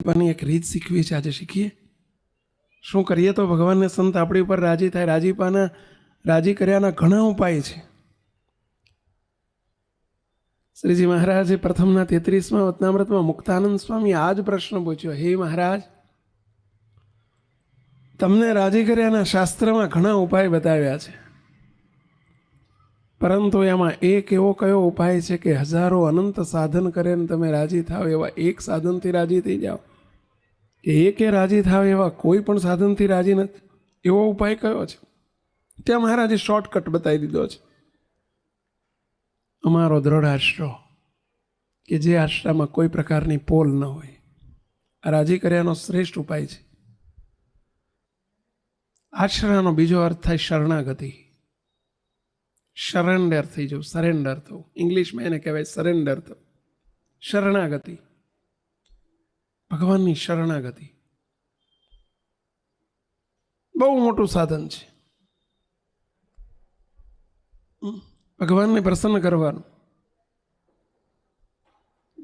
રાજીપાની એક રીત શીખવી છે આજે શીખીએ. શું કરીએ તો ભગવાનને સંત આપણી ઉપર રાજી થાય રાજીપાના રાજી કર્યાના ઘણા ઉપાય છે. શ્રીજી મહારાજે પ્રથમના તેત્રીસમાં વતનામૃતમાં મુક્તાનંદ સ્વામી આ જ પ્રશ્ન પૂછ્યો, હે મહારાજ, તમને રાજી કર્યાના શાસ્ત્રમાં ઘણા ઉપાય બતાવ્યા છે. પરંતુ એમાં એક એવો કયો ઉપાય છે કે હજારો અનંત સાધન કરે ને તમે રાજી થાવ, એવા એક સાધનથી રાજી થઈ જાઓ. કે એકે રાજી થાય એવા કોઈ પણ સાધનથી રાજી નથી. એવો ઉપાય કયો છે? ત્યાં મહારાજે શોર્ટકટ બતાવી દીધો છે. અમારો દ્રઢ આશરો કે જે આશરામાં કોઈ પ્રકારની પોલ ન હોય. આ રાજી કર્યાનો શ્રેષ્ઠ ઉપાય છે. આશરાનો બીજો અર્થ થાય શરણાગતિ. સરેન્ડર થઈ જવું સરેન્ડર થવું. ઇંગ્લિશમાં એને કહેવાય સરેન્ડર થવું. શરણાગતિ. ભગવાનની શરણાગતિ. બહુ મોટું સાધન છે. ભગવાનને પ્રસન્ન કરવાનું.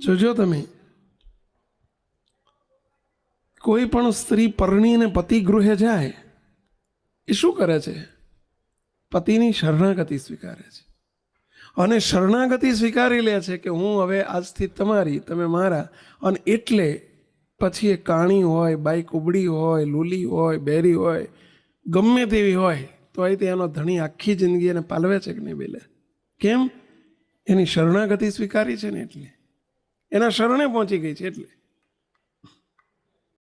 જોજો તમે. કોઈ પણ સ્ત્રી પરણીને પતિ ગૃહે જાય, એ શું કરે છે? પતિની શરણાગતિ સ્વીકારે છે. અને શરણાગતિ સ્વીકારી લે છે કે હું હવે આજથી તમારી, તમે મારા, અને એટલે પછી એ કાણી હોય બાઈ ઉબડી હોય, લૂલી હોય, બેરી હોય, ગમે તેવી હોય તો એ એનો ધણી આખી જિંદગી એને પાલવે છે કે નહીં બેલે? કેમ? એની શરણાગતિ સ્વીકારી છે ને એટલે? એના શરણે પહોંચી ગઈ છે એટલે.